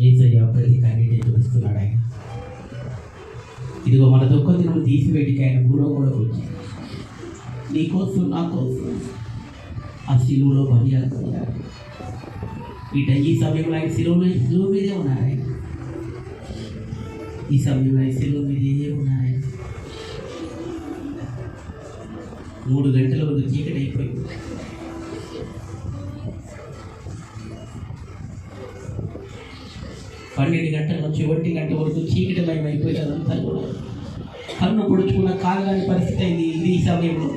ఏసయ్య ప్రతి కన్నీటి చూపిస్తున్నాడు ఆయన ఇదిగో మన దుఃఖ దినం తీసిపెట్టికి ఆయన భూలోకంలోకి వచ్చి నీ కోసం నా కోసం ఆ శిలువలో బలియాడుతున్నాడు ఇట ఈ సమయంలో ఆయన శిలువలో శిలువ మీదే ఉన్నారు ఆయన ఈ సమయంలో ఆయన శిలువ మీదే ఉన్నారు ఆయన మూడు గంటల వరకు చీకటి అయిపోయింది పన్నెండు గంటల నుంచి ఒంటి గంట వరకు చీకటి భయం అయిపోయింది కూడా. కన్ను పొడుచుకున్న కాలని పరిస్థితి అయింది ఇది ఈ సమయంలో.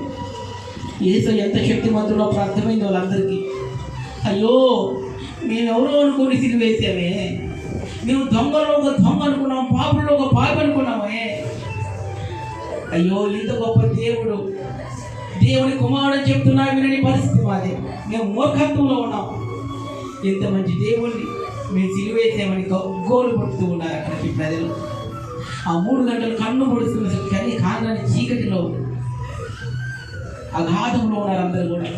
ఏసో ఎంత శక్తిమంతుడో ప్రార్థమైంది వాళ్ళందరికీ. అయ్యో మేమెవరో అనుకుని అనుకొని సిరి వేసామే మేము దొంగలో ఒక దొంగ అనుకున్నాం పాపంలో ఒక పాప అనుకున్నామే. అయ్యో ఇంత గొప్ప దేవుడు. దేవుని కుమారుడు చెప్తున్నా వినని పరిస్థితి మాది. మేము మూర్ఖత్వంలో ఉన్నాం. ఇంత మంచి దేవుణ్ణి మేము సిలివేసామని గోలు పుడుతూ ఉన్నారు అక్కడికి ప్రజలు. ఆ మూడు గంటలు కన్ను పొడుస్తున్న కానీ కాంగాని చీకటిలో అగాధంలో ఉన్నారు అందరూ కూడా.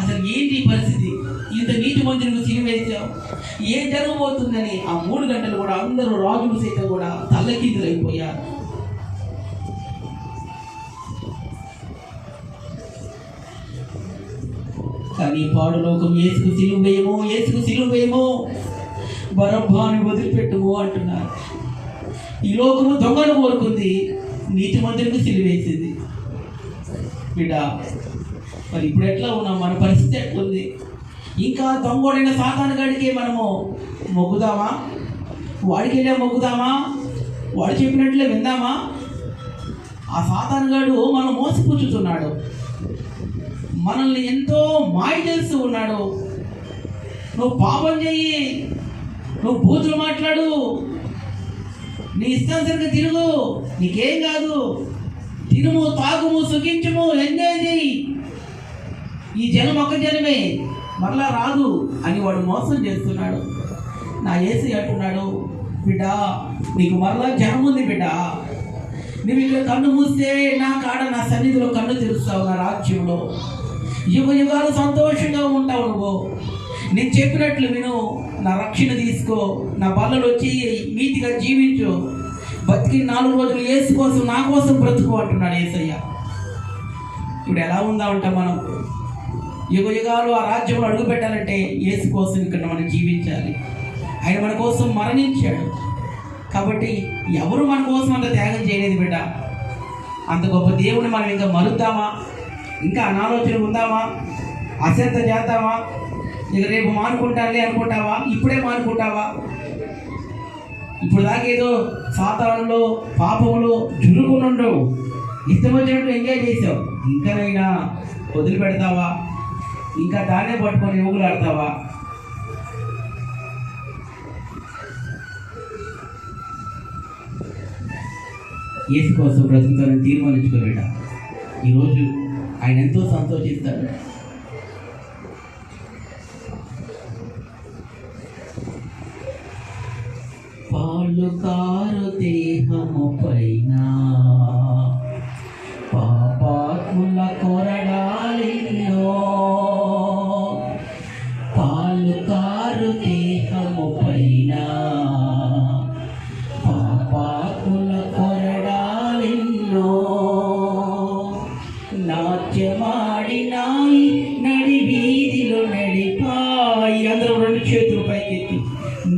అసలు ఏంటి పరిస్థితి? ఇంత నీటి మంచులకు సిలివేసాం ఏం జరగబోతుందని ఆ మూడు గంటలు కూడా అందరూ రాజులు సైతం కూడా తల్లకిందులైపోయారు. కానీ పాడు లోకం ఏసుకు సిలువ వేయము ఏసుకు సిలువ వేయము వదిలిపెట్టుము అంటున్నారు. ఈ లోకము దొంగను కోరుకుంది నీతి మంత్రులకు సిలువేసింది బిడ్డ మరి ఇప్పుడు ఎట్లా ఉన్నాం? మన పరిస్థితి ఎట్లుంది? ఇంకా దొంగోడైన సాతాను గడికి మనము మొగ్గుదామా వాడికి వెళ్ళా మొగ్గుదామా వాడు చెప్పినట్లే విందామా? ఆ సాతాను గడు మనం మోసపుచ్చుతున్నాడు. మనల్ని ఎంతో మాయ చేస్తూ ఉన్నాడు. నువ్వు పాపం చెయ్యి. నువ్వు బూతులు మాట్లాడు. నీ ఇష్టానుసరిగా తిరుగు. నీకేం కాదు. తినుము తాగుము సుఖించుము ఎంజాయ్ చేయి ఈ జనం ఒక్క జనమే. మరలా రాదు అని వాడు మోసం చేస్తున్నాడు. నా ఏసీ అంటున్నాడు బిడ్డ నీకు మరలా జనం ఉంది బిడ్డ. నువ్వు ఇక్కడ కన్ను మూస్తే నా కాడ నా సన్నిధిలో కన్ను తెరుస్తావు నా రాజ్యంలో. యుగ యుగాలు సంతోషంగా ఉంటావు నువ్వు. నేను చెప్పినట్లు విను నా రక్షణ తీసుకో నా బల్లలు వచ్చి నీతిగా జీవించు. బతికి నాలుగు రోజులు ఏసు కోసం నా కోసం బ్రతుకు అంటున్నాడు ఏసయ్య ఇప్పుడు ఎలా ఉందా ఉంటాం మనం? యుగ యుగాలు ఆ రాజ్యంలో అడుగు పెట్టాలంటే ఏసు కోసం ఇక్కడ మనం జీవించాలి. ఆయన మన కోసం మరణించాడు. కాబట్టి ఎవరు మన కోసం అంత త్యాగం చేయలేదు బిడ్డ? అంత గొప్ప దేవుని మనం ఇంకా మరుద్దామా? ఇంకా అనాలోచన ఉందామా? అశ్రద్ధ చేద్దామా? ఇక రేపు మానుకుంటానులే అనుకుంటావా? ఇప్పుడే మానుకుంటావా? ఇప్పుడు దాకేదో సాతానులు పాపములు పాపములో జురుకునుండవు ఇష్టం వచ్చినట్టు ఎంజాయ్ చేసావు ఇంకానైనా వదిలిపెడతావా? ఇంకా దాన్నే పట్టుకొని ఊగులాడతావా? యేసు కోసం బ్రతుకుతానని తీర్మానించుకోలేట ఈరోజు ఆయన ఎంతో సంతోషిస్తాడు.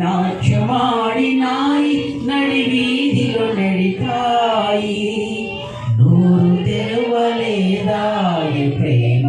నాట్యమాడినాయి నడి వీధిలో నడిపాయి నూరు తెరవలేదాయ ప్రేమ.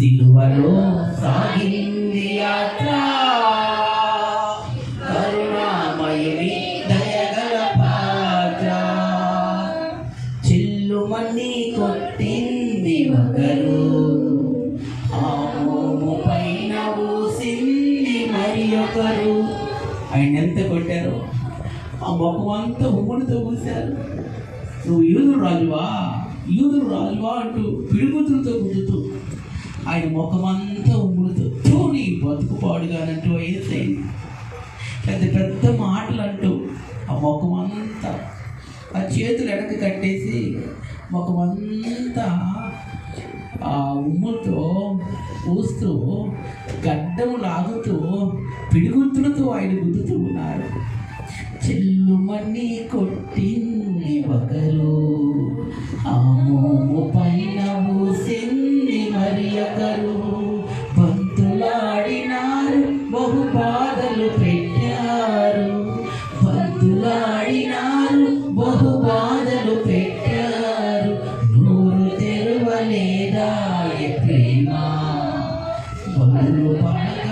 సిలువలో సాగింది యాత్ర. కరుణామయుని దయగల పాత్ర. చిల్లుమని కొట్టింది ఒకరు ఆ మోము పైన ఊసింది మరి ఒకరు. ఆయన ఎంత కొట్టారు? ఆ ముఖం అంతా ఉమ్ముడితో కూశారు నువ్వు యూదుడు రాజువా యూదుడు రాజువా అంటూ పిడుగుతులతో గుద్దుతూ ఆయన ముఖమంతా ఉమ్ముడుతూ నీ బతుకు పాడుగానంటూ వేసేయండి పెద్ద పెద్ద మాటలు అంటూ ఆ ముఖమంతా ఆ చేతులు వెనక కట్టేసి ముఖమంతా ఆ ఉమ్ముతో పూస్తూ గడ్డము లాగుతూ పిడిగుద్దులతో ఆయన గుద్దుతూ ఉన్నారు. చెల్లుమని కొట్టింది ఒకరు ఆమో